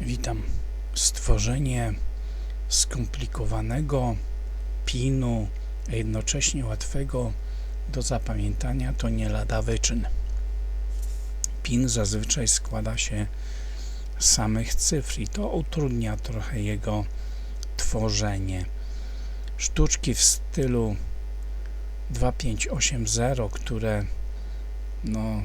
Witam. Stworzenie skomplikowanego pinu, a jednocześnie łatwego do zapamiętania to nie lada wyczyn. Pin zazwyczaj składa się z samych cyfr i to utrudnia trochę jego tworzenie. Sztuczki w stylu 2580, które no,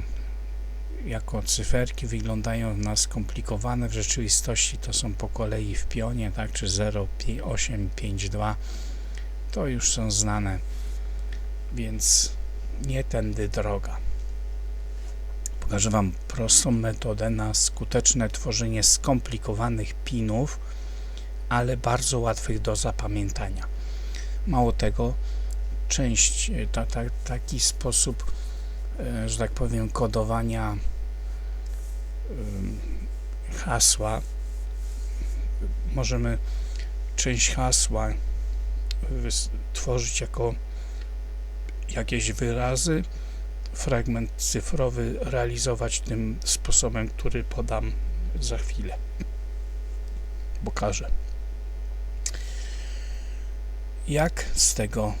jako cyferki wyglądają na skomplikowane, w rzeczywistości to są po kolei w pionie, tak, czy 0852, to już są znane, więc nie tędy droga. Pokażę Wam prostą metodę na skuteczne tworzenie skomplikowanych pinów, ale bardzo łatwych do zapamiętania. Mało tego, część, ta, ta, taki sposób, e, że tak powiem, kodowania hasła możemy część hasła tworzyć jako jakieś wyrazy, fragment cyfrowy realizować tym sposobem, który podam za chwilę. Pokażę. Jak z tego,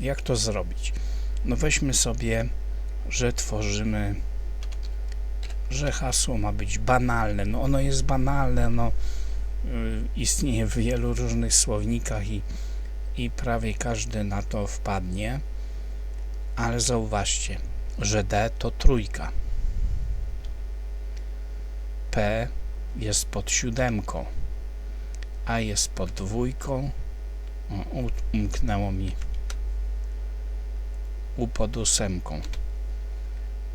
jak to zrobić? No weźmy sobie, że tworzymy że hasło ma być banalne. No ono jest banalne, no y, istnieje w wielu różnych słownikach i, i prawie każdy na to wpadnie, ale zauważcie, że D to trójka. P jest pod siódemką, A jest pod dwójką, umknęło mi U pod ósemką.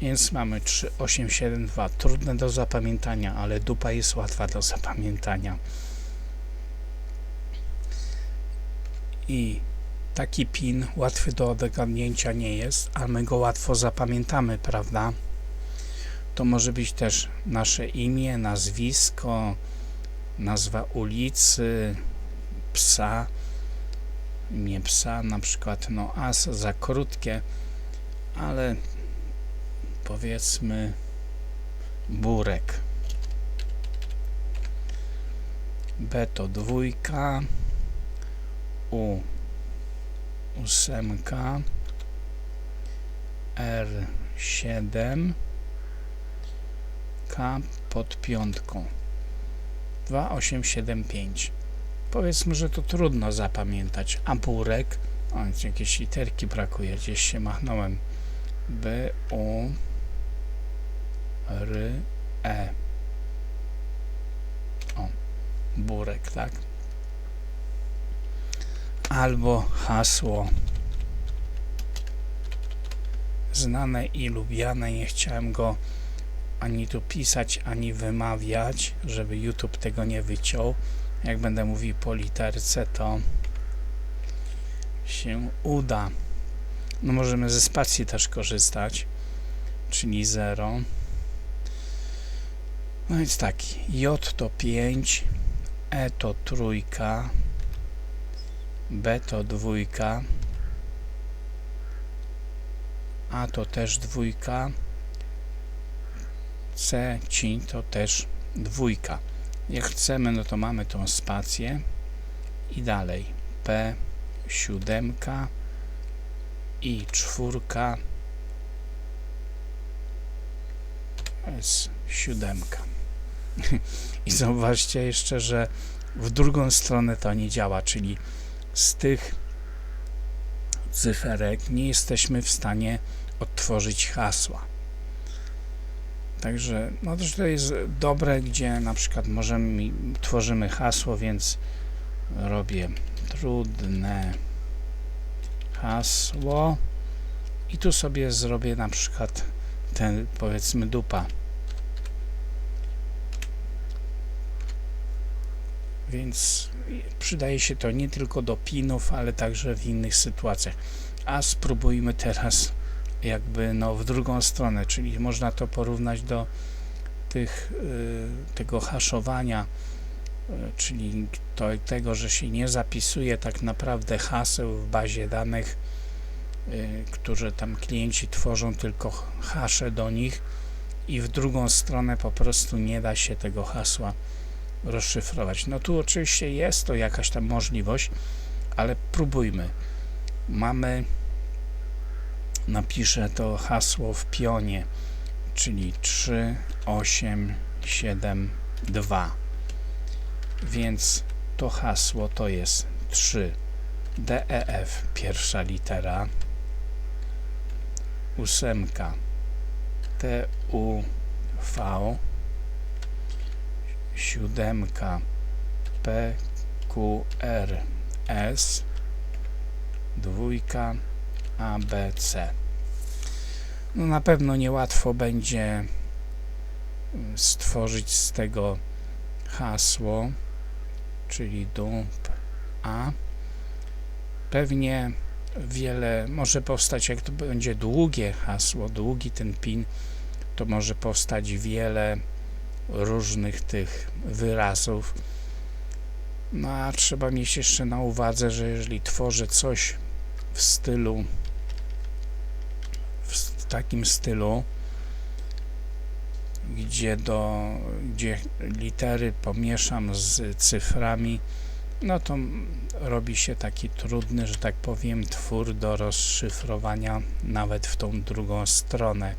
Więc mamy 3, 8, 7, 2. Trudne do zapamiętania, ale dupa jest łatwa do zapamiętania. I taki pin łatwy do odegadnięcia nie jest, ale my go łatwo zapamiętamy, prawda? To może być też nasze imię, nazwisko, nazwa ulicy, psa, imię psa, na przykład no as za krótkie, ale powiedzmy burek. B to dwójka U ósemka R7 K pod piątką. 2875 powiedzmy, że to trudno zapamiętać. A burek? O, jakieś literki brakuje, gdzieś się machnąłem. B, U E. O, burek, tak? Albo hasło znane i lubiane. Nie chciałem go ani tu pisać, ani wymawiać, żeby YouTube tego nie wyciął. Jak będę mówił po literce, to się uda. No możemy ze spacji też korzystać, czyli 0. No więc tak, J to 5, E to trójka, B to dwójka, A to też dwójka, C, ci to też dwójka. Jak chcemy, no to mamy tą spację i dalej P, siódemka i czwórka, S, siódemka. I zauważcie jeszcze, że w drugą stronę to nie działa, czyli z tych cyferek nie jesteśmy w stanie odtworzyć hasła. Także no to jest dobre, gdzie na przykład możemy, tworzymy hasło, więc robię trudne hasło i tu sobie zrobię na przykład ten powiedzmy dupa więc przydaje się to nie tylko do pinów, ale także w innych sytuacjach. A spróbujmy teraz jakby no w drugą stronę, czyli można to porównać do tych, y, tego haszowania, y, czyli to, tego, że się nie zapisuje tak naprawdę haseł w bazie danych, y, które tam klienci tworzą tylko hasze do nich i w drugą stronę po prostu nie da się tego hasła rozszyfrować. No tu oczywiście jest to jakaś tam możliwość, ale próbujmy. Mamy, napiszę to hasło w pionie, czyli 3, 8, 7, 2. Więc to hasło to jest 3 DEF, pierwsza litera, ósemka TUV, siódemka PQRS, dwójka ABC. No na pewno niełatwo będzie mm, stworzyć z tego hasło, czyli dump A. Pewnie wiele może powstać, jak to będzie długie hasło, długi ten PIN, to może powstać wiele różnych tych wyrazów. No a trzeba mieć jeszcze na uwadze, że jeżeli tworzę coś w stylu, w takim stylu, gdzie, do, gdzie litery pomieszam z cyframi, no to robi się taki trudny, że tak powiem, twór do rozszyfrowania nawet w tą drugą stronę.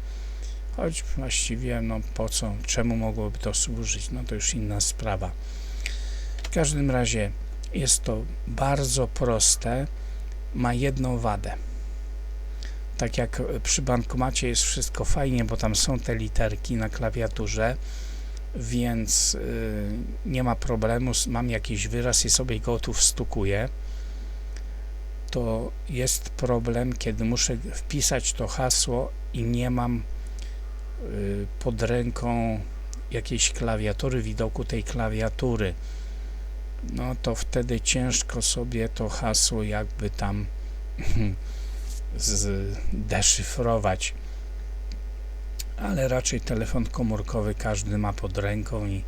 Choć właściwie, no po co, czemu mogłoby to służyć, no to już inna sprawa. W każdym razie jest to bardzo proste, ma jedną wadę. Tak jak przy bankomacie jest wszystko fajnie, bo tam są te literki na klawiaturze, więc y, nie ma problemu, mam jakiś wyraz i sobie go tu wstukuję, to jest problem, kiedy muszę wpisać to hasło i nie mam pod ręką jakiejś klawiatury, widoku tej klawiatury. No to wtedy ciężko sobie to hasło jakby tam zdeszyfrować ale raczej telefon komórkowy każdy ma pod ręką i,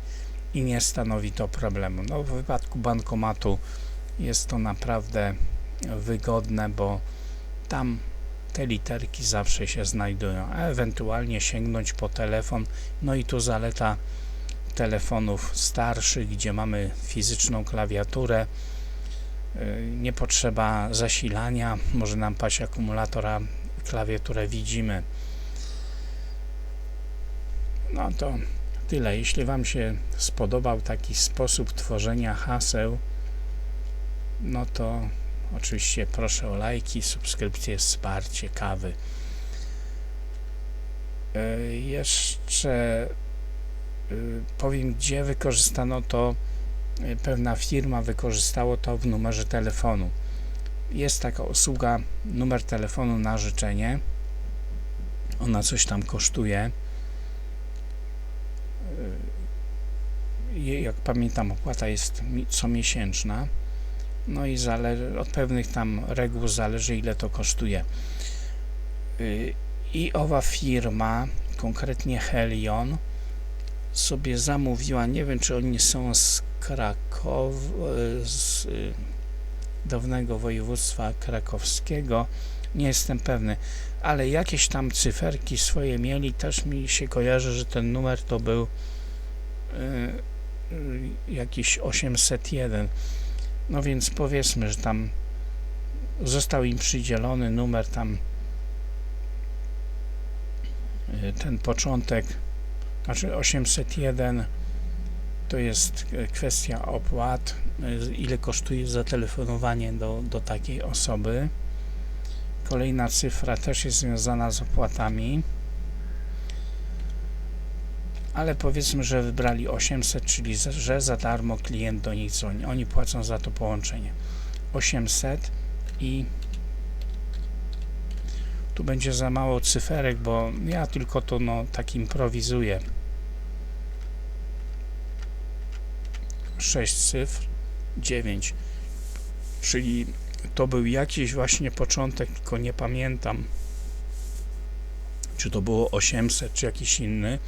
i nie stanowi to problemu. No, w wypadku bankomatu jest to naprawdę wygodne, bo tam te literki zawsze się znajdują, a ewentualnie sięgnąć po telefon. No i tu zaleta telefonów starszych, gdzie mamy fizyczną klawiaturę, y, nie potrzeba zasilania, może nam paść akumulatora, klawiaturę widzimy. No to tyle. Jeśli Wam się spodobał taki sposób tworzenia haseł, no to oczywiście proszę o lajki, subskrypcje, wsparcie, kawy. E, jeszcze e, powiem, gdzie wykorzystano to, e, pewna firma wykorzystało to w numerze telefonu. Jest taka usługa, numer telefonu na życzenie. Ona coś tam kosztuje jak pamiętam, opłata jest comiesięczna. No i zależy, od pewnych tam reguł zależy, ile to kosztuje. Y, I owa firma, konkretnie Helion, sobie zamówiła, nie wiem, czy oni są z Krakow, y, z y, dawnego województwa krakowskiego, nie jestem pewny, ale jakieś tam cyferki swoje mieli, też mi się kojarzy, że ten numer to był Y, jakiś 801 no więc powiedzmy, że tam został im przydzielony numer tam y, ten początek znaczy 801 to jest kwestia opłat y, ile kosztuje zatelefonowanie do, do takiej osoby. Kolejna cyfra też jest związana z opłatami ale powiedzmy, że wybrali 800, czyli że za darmo klient do nich dzwoni. Oni płacą za to połączenie. 800 i tu będzie za mało cyferek, bo ja tylko to no, tak improwizuję. 6 cyfr, 9, czyli to był jakiś właśnie początek, tylko nie pamiętam, czy to było 800, czy jakiś inny.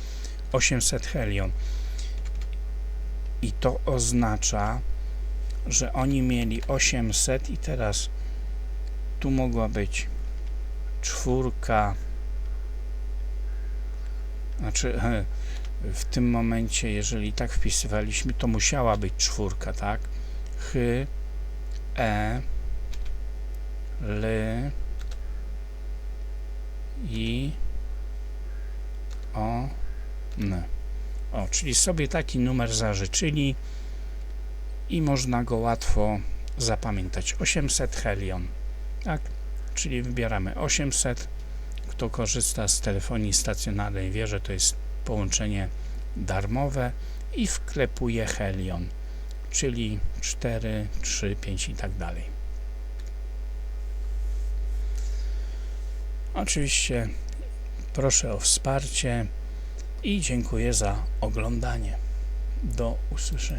800 helion. I to oznacza, że oni mieli 800 i teraz tu mogła być czwórka znaczy w tym momencie, jeżeli tak wpisywaliśmy, to musiała być czwórka, tak? H, E, L, I. O, czyli sobie taki numer zażyczyli i można go łatwo zapamiętać. 800 Helion, tak? Czyli wybieramy 800. Kto korzysta z telefonii stacjonarnej wie, że to jest połączenie darmowe i wklepuje Helion, czyli 4, 3, 5 i tak dalej. Oczywiście proszę o wsparcie i dziękuję za oglądanie. Do usłyszenia.